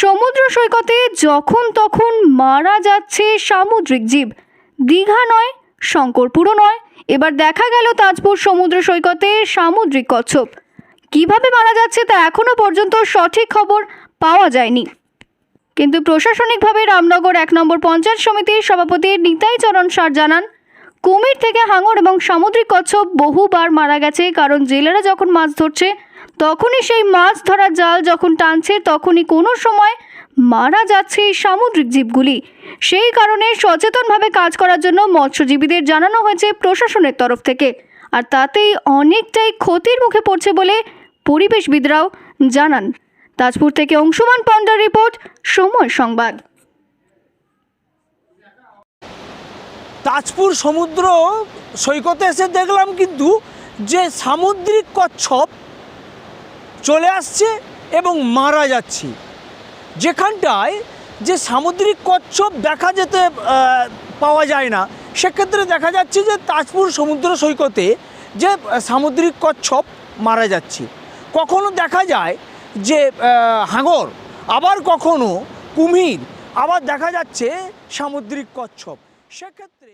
সমুদ্র সৈকতে যখন তখন মারা যাচ্ছে সামুদ্রিক জীব। দীঘা নয়, শঙ্করপুরও নয়। এবার দেখা গেল তাজপুর সমুদ্র সৈকতে সামুদ্রিক কচ্ছপ। কীভাবে মারা যাচ্ছে তা এখনও পর্যন্ত সঠিক খবর পাওয়া যায়নি। কিন্তু প্রশাসনিকভাবে রামনগর এক নম্বর পঞ্চায়েত সমিতির সভাপতি নিতাই চরণ সার জানান, কুমির থেকে হাঙর এবং সামুদ্রিক কচ্ছপ বহুবার মারা গেছে কারণ জেলেরা যখন মাছ ধরছে তখনই সেই মাছ ধরার জাল যখন টানছে, তখনই কোনো সময় মারা যাচ্ছে এই সামুদ্রিক জীবগুলি। সেই কারণে সচেতনভাবে কাজ করার জন্য মৎস্যজীবীদের জানানো হয়েছে প্রশাসনের তরফ থেকে। আর তাতেই অনেকটাই ক্ষতির মুখে পড়ছে বলে পরিবেশবিদরাও জানান। তাজপুর থেকে অংশুমান পণ্ডার রিপোর্ট, সময় সংবাদ। তাজপুর সমুদ্র সৈকতে এসে দেখলাম কিন্তু যে সামুদ্রিক কচ্ছপ চলে আসছে এবং মারা যাচ্ছে। যেখানটায় যে সামুদ্রিক কচ্ছপ দেখা যেতে পাওয়া যায় না, সেক্ষেত্রে দেখা যাচ্ছে যে তাজপুর সমুদ্র সৈকতে যে সামুদ্রিক কচ্ছপ মারা যাচ্ছে। কখনো দেখা যায় যে হাঙর আবার কখনো কুমির, আবার দেখা যাচ্ছে সামুদ্রিক কচ্ছপ। সেক্ষেত্রে